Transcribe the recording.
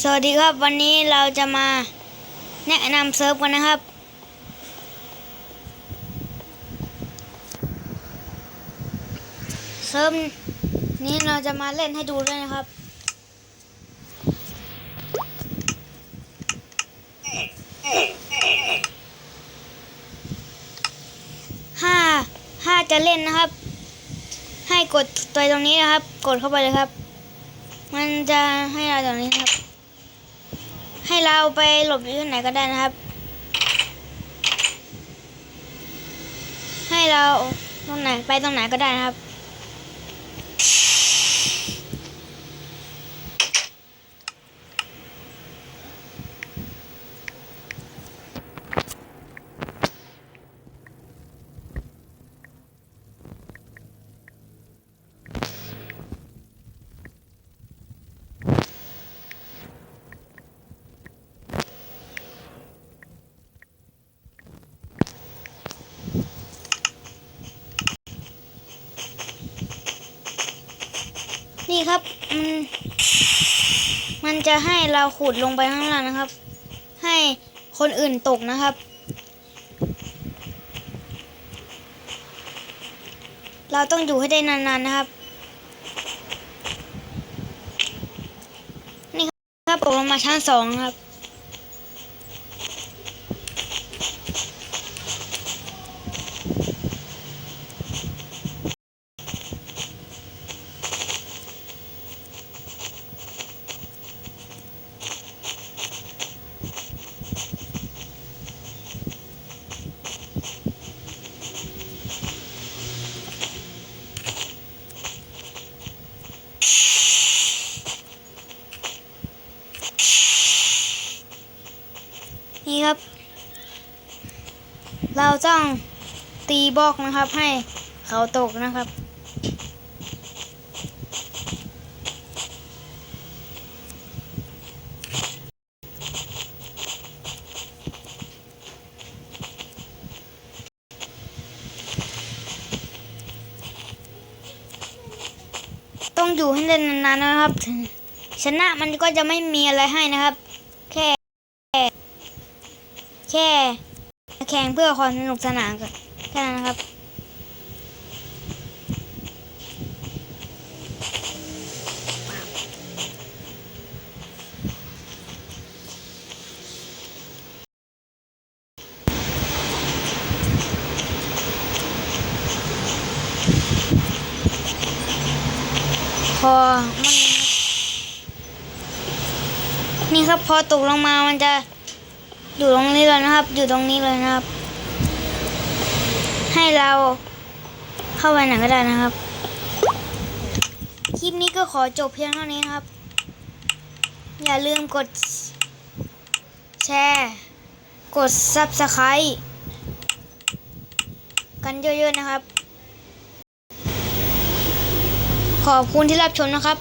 สวัสดีครับวันนี้เราจะมาแนะนำเซิร์ฟกันนะครับ เซิร์ฟนี้เราจะมาเล่นให้ดูด้วยนะครับถ้าถ้าจะเล่นนะครับ ให้กดตัวตรงนี้นะครับ กดเข้าไปเลยครับ มันจะให้เราตรงนี้นะครับ เราไปหลบอยู่ที่ไหนก็ได้นะครับ ให้เราตรงไหนไปตรงไหนก็ได้นะครับ นี่ครับ มันมันจะให้เราขุดลงไปข้างล่างนะครับ ให้คนอื่นตกนะครับ เราต้องอยู่ให้ได้นานๆนะครับ นี่ครับตกลงมาชั้นสองครับ นี่ครับ เราต้องตีบล็อกนะครับ ให้เขาตกนะครับ ต้องอยู่ให้ได้นานๆนะครับชนะมันก็จะไม่มีอะไรให้นะครับ แค่ แค่แข่งเพื่อความสนุกสนานกันแค่นั้นครับ พอมันนี่ครับพอตกลงมามันจะ อยู่ตรงนี้เลยนะครับ อยู่ตรงนี้เลยนะครับ ให้เราเข้าไปไหนก็ได้นะครับ คลิปนี้ก็ขอจบเพียงเท่านี้นะครับ อย่าลืมกด แชร์ กด Subscribe กันเยอะๆนะครับ ขอบคุณที่รับชมนะครับ